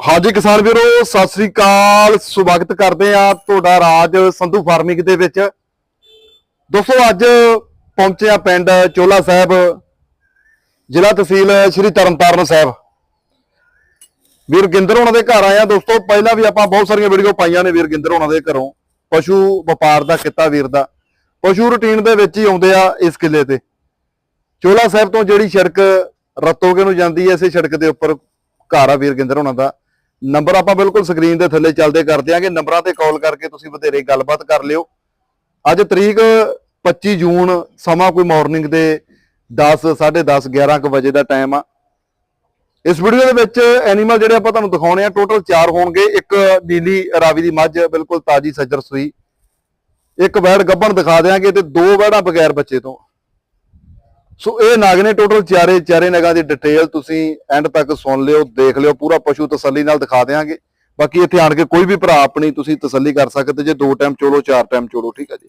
ਹਾਜੀ ਕਿਸਾਨ ਵੀਰੋ, ਸਤਿ ਸ੍ਰੀ ਅਕਾਲ। ਸਵਾਗਤ ਕਰਦੇ ਆ ਤੁਹਾਡਾ ਰਾਜ ਸੰਧੂ ਫਾਰਮਿੰਗ ਦੇ ਵਿੱਚ। ਦੋਸਤੋ, ਅੱਜ ਪਹੁੰਚੇ ਆ ਪਿੰਡ ਚੋਲਾ ਸਾਹਿਬ, ਜ਼ਿਲ੍ਹਾ ਤਹਿਸੀਲ ਸ਼੍ਰੀ ਤਰਨਤਾਰਨ ਸਾਹਿਬ। ਵੀਰ ਗਿੰਦਰ ਉਹਨਾਂ ਦੇ ਘਰ ਆਇਆ ਦੋਸਤੋ। ਪਹਿਲਾਂ ਵੀ ਆਪਾਂ ਬਹੁਤ ਸਾਰੀਆਂ ਵੀਡੀਓ ਪਾਈਆਂ ਨੇ ਵੀਰ ਗਿੰਦਰ ਉਹਨਾਂ ਦੇ ਘਰੋਂ। ਪਸ਼ੂ ਵਪਾਰ ਦਾ, ਕਿੱਤਾ ਵੀਰ ਦਾ। ਪਸ਼ੂ ਰੂਟੀਨ ਦੇ ਵਿੱਚ ਹੀ ਆਉਂਦੇ ਆ ਇਸ ਕਿੱਲੇ ਤੇ। ਚੋਲਾ ਸਾਹਿਬ ਤੋਂ ਜਿਹੜੀ ਸੜਕ ਰਤੋਗੇ ਨੂੰ ਜਾਂਦੀ ਹੈ, ਇਸੇ ਸੜਕ ਦੇ ਉੱਪਰ ਘਰ ਆ ਵੀਰ ਗਿੰਦਰ ਉਹਨਾਂ ਦਾ। ਨੰਬਰ ਆਪਾਂ ਬਿਲਕੁਲ ਸਕਰੀਨ ਦੇ ਥੱਲੇ ਚੱਲਦੇ ਕਰ ਦਿਆਂਗੇ ਨੰਬਰਾਂ ਤੇ ਕਾਲ ਕਰਕੇ ਤੁਸੀਂ ਵਧੇਰੇ ਗੱਲਬਾਤ ਕਰ ਲਿਓ। ਅੱਜ ਤਰੀਕ 25 ਜੂਨ, ਸਮਾਂ ਕੋਈ ਮਾਰਨਿੰਗ ਦੇ 10 10:30 11 ਕੁ ਵਜੇ ਦਾ ਟਾਈਮ ਆ। ਇਸ ਵੀਡੀਓ ਦੇ ਵਿੱਚ ਐਨੀਮਲ ਜਿਹੜੇ ਆਪਾਂ ਤੁਹਾਨੂੰ ਦਿਖਾਉਣੇ ਆ ਟੋਟਲ 4 ਹੋਣਗੇ। ਇੱਕ ਨੀਲੀ ਰਾਵੀ ਦੀ ਮੱਝ, ਬਿਲਕੁਲ ਤਾਜੀ ਸੱਜਰ ਸੂਈ। ਇੱਕ ਵੈੜ ਗੱਭਣ ਦਿਖਾ ਦਿਆਂਗੇ ਤੇ ਦੋ ਵੈੜਾਂ ਬਗੈਰ ਬੱਚੇ ਤੋਂ। ਸੋ ਇਹ ਨਗ ਨੇ ਟੋਟਲ ਚਾਰੇ ਚਾਰੇ ਨਗਾਂ ਦੀ ਡਿਟੇਲ ਤੁਸੀਂ ਐਂਡ ਤੱਕ ਸੁਣ ਲਿਓ ਦੇਖ ਲਿਓ ਪੂਰਾ ਪਸ਼ੂ ਤਸੱਲੀ ਨਾਲ ਦਿਖਾ ਦੇਵਾਂਗੇ ਬਾਕੀ ਇੱਥੇ ਆਣ ਕੇ ਕੋਈ ਵੀ ਭਰਾ ਆਪਣੀ ਤੁਸੀਂ ਤਸੱਲੀ ਕਰ ਸਕਦੇ ਜੇ ਦੋ ਟਾਈਮ ਚੋਲੋ ਚਾਰ ਟਾਈਮ ਚੋਲੋ ਠੀਕ ਹੈ ਜੀ।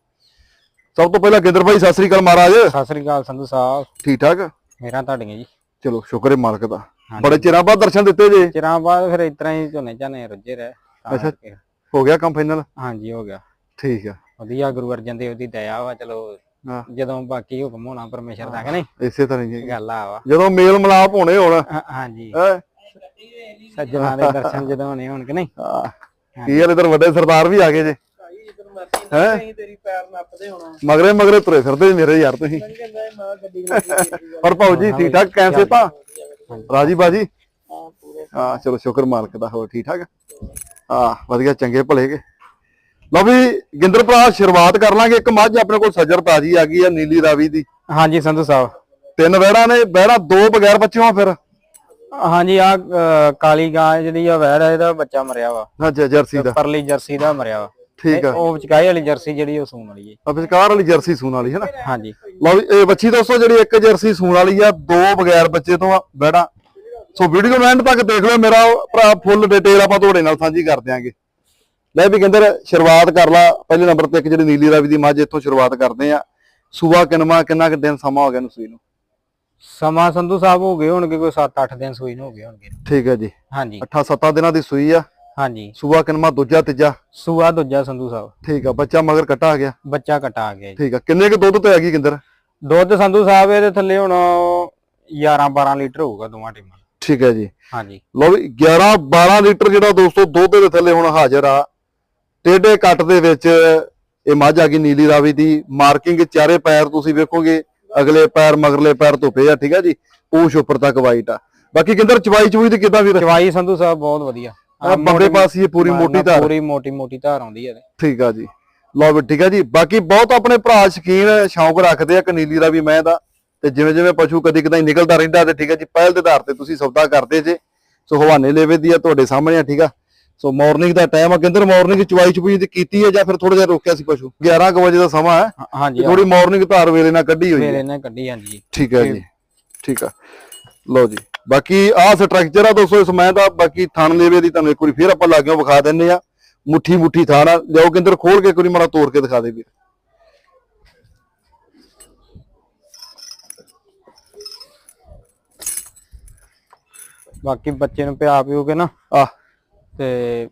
ਸਭ ਤੋਂ ਪਹਿਲਾਂ ਗਿੰਦਰ ਭਾਈ ਸਤਿ ਸ੍ਰੀ ਅਕਾਲ ਮਹਾਰਾਜ। ਸਤਿ ਸ੍ਰੀ ਅਕਾਲ ਸੰਧੂ ਸਾਹਿਬ। ਠੀਕ ਠਾਕ? ਮੇਰਾ ਤੁਹਾਡੀਆਂ ਜੀ। ਚਲੋ ਸ਼ੁਕਰ ਹੈ ਮਾਲਕ ਦਾ। ਬੜੇ ਚਿਰਾਂ ਬਾਅਦ ਦਰਸ਼ਨ ਦਿੱਤੇ ਜੇ। ਚਿਰਾਂ ਬਾਅਦ ਫਿਰ ਇਤਰਾ ਹੀ ਝੋਨੇ ਝਾਨੇ ਰੁੱਝੇ ਰਹੇ ਅੱਛਾ। ਹੋ ਗਿਆ ਕੰਮ ਫਾਈਨਲ ਹਾਂਜੀ ਹੋ ਗਿਆ। ਠੀਕ ਆ। ਵਧੀਆ ਗੁਰੂ ਅਰਜਨ ਦੇਵ ਦੀ ਦਇਆ ਵਾ ਚਲੋ ਹਾਂ। ਜਦੋਂ ਬਾਕੀ ਹੁਕਮ ਹੋਣਾ ਪਰਮੇਸ਼ਰ ਦਾ ਕਿ ਨਹੀਂ? ਇਸੇ ਤਰ੍ਹਾਂ ਹੀ ਹੈ। ਗੱਲ ਆ ਵਾ। ਜਦੋਂ ਮੇਲ ਮਲਾਪ ਹੋਣੇ ਹੋਣ। ਹਾਂਜੀ? ਸੱਜਣਾ ਦੇ ਦਰਸ਼ਨ ਜਦੋਂ ਹੋਣੇ ਹੋਣ ਕਿ ਨਹੀਂ? ਹਾਂ। ਕੀ ਹਾਲ ਇਧਰ ਵੱਡੇ ਸਰਦਾਰ ਵੀ ਆ ਗਏ ਜੇ। ਹੈ? ਤੇਰੀ ਪੈਰ ਨੱਪਦੇ ਹੋਣਾ ਮਗਰੇ ਮਗਰੇ ਤੁਰੇ ਫਿਰਦੇ ਜੀ ਮੇਰੇ ਯਾਰ ਤੁਸੀਂ। ਪਰ ਭਾਉ ਜੀ ਠੀਕ ਠਾਕ? ਕੈਸੇ ਤਾਂ? ਰਾਜੀ ਬਾਜੀ? ਹਾਂ ਚਲੋ ਸ਼ੁਕਰ ਮਾਲਕ ਦਾ ਹੋਰ ਠੀਕ ਠਾਕ? ਹਾਂ ਵਧੀਆ ਚੰਗੇ ਭਲੇ ਕੇ। ਲਓ ਵੀ ਗਿੰਦਰ ਭਰਾ ਸ਼ੁਰੂਆਤ ਕਰ ਲਾਂਗੇ। ਇੱਕ ਮੱਝ ਆਪਣੇ ਕੋਲ ਸੱਜਰ ਤਾਜੀ ਆ ਗਈ ਆ ਨੀਲੀ ਰਾਵੀ ਦੀ। ਹਾਂਜੀ ਸੰਧੂ ਸਾਹਿਬ। ਤਿੰਨ ਵਹਿੜਾਂ ਨੇ ਵਹਿੜਾਂ ਦੋ ਬਗੈਰ ਬੱਚਿਆਂ ਫਿਰ? ਹਾਂਜੀ ਆ ਕਾਲੀ ਗਾਂ ਜਿਹੜੀ ਆ ਆ ਇਹਦਾ ਬੱਚਾ ਮਰਿਆ ਵਾ। ਅੱਛਾ ਜਰਸੀ ਦਾ। ਪਰਲੀ ਜਰਸੀ ਦਾ ਮਰਿਆ ਵਾ। ਠੀਕ ਆ। ਉਹ ਵਿਚਕਾਈ ਵਾਲੀ ਜਰਸੀ ਜਿਹੜੀ ਉਹ ਸੂਣ ਵਾਲੀ ਹੈ। ਅਬਿਸ਼ਕਾਰ ਵਾਲੀ ਜਰਸੀ ਸੂਣ ਵਾਲੀ ਹੈ ਨਾ ਹਾਂਜੀ। ਲਓ ਵੀ ਇਹ ਬੱਚੀ ਦੋਸਤੋ ਜਿਹੜੀ ਇੱਕ ਜਰਸੀ ਸੂਣ ਵਾਲੀ ਆ ਦੋ ਬਗੈਰ ਬੱਚੇ ਤੋਂ ਵਹਿੜਾਂ। ਸੋ ਵੀਡੀਓ ਨੂੰ ਐਂਡ ਤੱਕ ਦੇਖ ਲਿਓ ਮੇਰਾ ਭਰਾ ਫੁੱਲ ਡਿਟੇਲ ਆਪਾਂ ਤੁਹਾਡੇ ਨਾਲ ਸਾਂਝੀ ਕਰ ਦਿਆਂਗੇ। ਲੈ ਵੀ ਕਹਿੰਦਰ ਸ਼ੁਰੂਆਤ ਕਰ ਲਾ ਪਹਿਲੇ ਨੰਬਰ ਤੇ ਇੱਕ ਜਿਹੜੀ ਨੀਲੀ ਰਾਵੀ ਦੀ ਮੱਝ ਇੱਥੋਂ ਸ਼ੁਰੂਆਤ ਕਰਦੇ ਆ ਸੂਆ ਕਿਨਮਾ ਕਿੰਨਾ ਕੁ ਦਿਨ ਸਮਾਂ ਹੋ ਗਿਆ ਨੂੰ ਸੂਈ ਨੂੰ? ਸਮਾਂ ਸੰਧੂ ਸਾਹਿਬ ਹੋ ਗਏ ਹੋਣਗੇ ਕੋਈ 7-8 ਦਿਨ ਸੂਈ ਨੂੰ ਹੋ ਗਏ ਹੋਣਗੇ। ਠੀਕ ਹੈ ਜੀ। ਹਾਂਜੀ। 8-7 ਦਿਨਾਂ ਦੀ ਸੂਈ ਆ। ਹਾਂਜੀ। ਸੂਆ ਕਿਨਮਾ ਦੂਜਾ ਤੀਜਾ? ਸੂਆ ਦੂਜਾ ਸੰਧੂ ਸਾਹਿਬ। ਠੀਕ ਆ ਬੱਚਾ ਮਗਰ ਕੱਟਾ ਆ ਗਿਆ? ਬੱਚਾ ਕਟਾ ਆ ਗਿਆ ਜੀ। ਠੀਕ ਆ ਕਿੰਨੇ ਕੁ ਦੁੱਧ ਤੇ ਆ ਗਈ ਕਿੰਦਰ? ਦੁੱਧ ਸੰਧੂ ਸਾਹਿਬ ਇਹਦੇ ਥੱਲੇ ਹੁਣ 11-12 ਲੀਟਰ ਹੋਊਗਾ ਦੋਵਾਂ ਟੀਮਾਂ। ਠੀਕ ਹੈ ਜੀ। ਹਾਂਜੀ। ਲਓ ਵੀ 11 12 ਲੀਟਰ ਜਿਹੜਾ ਦੋਸਤੋ ਦੁੱਧ ਦੇ ਥੱਲੇ ਹੁਣ ਹਾਜ਼ਰ ਆ। ਟੇਡੇ ਕੱਟ ਦੇ ਵਿੱਚ ਇਹ ਮੱਝ ਆ ਗਈ ਨੀਲੀ ਰਾਵੀ ਦੀ। ਮਾਰਕਿੰਗ ਚਾਰੇ ਪੈਰ ਤੁਸੀਂ ਵੇਖੋਗੇ ਅਗਲੇ ਪੈਰ ਮਗਰਲੇ ਪੈਰ ਧੁੱਪੇ ਆ ਠੀਕ ਆ ਜੀ? ਪੂਛ ਉੱਪਰ ਤੱਕ ਵਾਈਟ ਆ। ਬਾਕੀ ਕਿੰਦਰ ਚਵਾਈ ਚਵੂਈ ਦੀ ਕਿਦਾਂ ਵੀਰ? ਚਵਾਈ ਸੰਧੂ ਸਾਹਿਬ ਬਹੁਤ ਵਧੀਆ। ਆ ਬੰਬੇ ਪਾਸੀ ਇਹ ਪੂਰੀ ਮੋਟੀ ਧਾਰ। ਪੂਰੀ ਮੋਟੀ ਮੋਟੀ ਧਾਰ ਆਉਂਦੀ ਹੈ। ਠੀਕ ਆ ਜੀ। ਲਓ ਵੀ ਠੀਕ ਆ ਜੀ। ਬਾਕੀ ਬਹੁਤ ਆਪਣੇ ਭਰਾ ਸ਼ਕੀਨ ਸ਼ੌਂਕ ਰੱਖਦੇ ਆ ਕਿ ਨੀਲੀ ਰਾਵੀ ਮੈਂ ਦਾ। ਤੇ ਜਿਵੇਂ ਜਿਵੇਂ ਪਸ਼ੂ ਕਦੀ ਕਦਾਈ ਨਿਕਲਦਾ ਰਹਿੰਦਾ ਤੇ ਠੀਕ ਆ ਜੀ ਪਹਿਲ ਦੇ ਆਧਾਰ ਤੇ ਤੁਸੀਂ ਸੌਦਾ ਕਰਦੇ ਜੇ। ਸੋ ਹਵਾਨੇ ਲੈਵੇ ਦੀ ਆ ਤੁਹਾਡੇ ਸਾਹਮਣੇ ਆ ਠੀਕ ਆ। ਸੋ ਮਾਰਨਿੰਗ ਦਾ ਟਾਈਮ ਆ। ਕਿੰਦਰ ਮਾਰਨਿੰਗ ਚਵਾਈ ਚਪੂਈ ਦੀ ਕੀਤੀ ਹੈ ਜਾਂ ਫਿਰ ਥੋੜਾ ਜਿਹਾ ਰੋਕਿਆ ਸੀ ਪਸ਼ੂ? 11 ਕੁ ਵਜੇ ਦਾ ਸਮਾਂ ਹੈ। ਹਾਂਜੀ ਥੋੜੀ ਮਾਰਨਿੰਗ ਧਾਰ ਵੇਲੇ ਨਾਲ ਕੱਢੀ ਹੋਈ ਹੈ। ਇਹਨੇ ਕੱਢੀ ਹਾਂਜੀ। ਠੀਕ ਹੈ ਜੀ। ਠੀਕ ਆ। ਲਓ ਜੀ। ਬਾਕੀ ਆਹ ਸਟਰਕਚਰ ਆ ਦੋਸਤੋ ਇਸ ਮੈਂ ਦਾ ਬਾਕੀ ਥਣ ਲੇਵੇ ਦੀ ਤੁਹਾਨੂੰ ਇੱਕ ਵਾਰੀ ਫੇਰ ਆਪਾਂ ਲਾਗਿਓ ਵਿਖਾ ਦਿੰਨੇ ਆ ਮੁੱਠੀ ਮੁੱਠੀ ਥਾਣ ਆ ਲਿਓ ਕਿੰਦਰ ਖੋਲ ਕੇ ਵਾਰੀ ਮਾੜਾ ਤੋੜ ਕੇ ਦਿਖਾ ਦੇ ਵੀਰ। ਬਾਕੀ ਬੱਚੇ ਨੂੰ ਪਿਆ ਪਿਓ ਕੇ ਨਾ। ਆ ਤੇ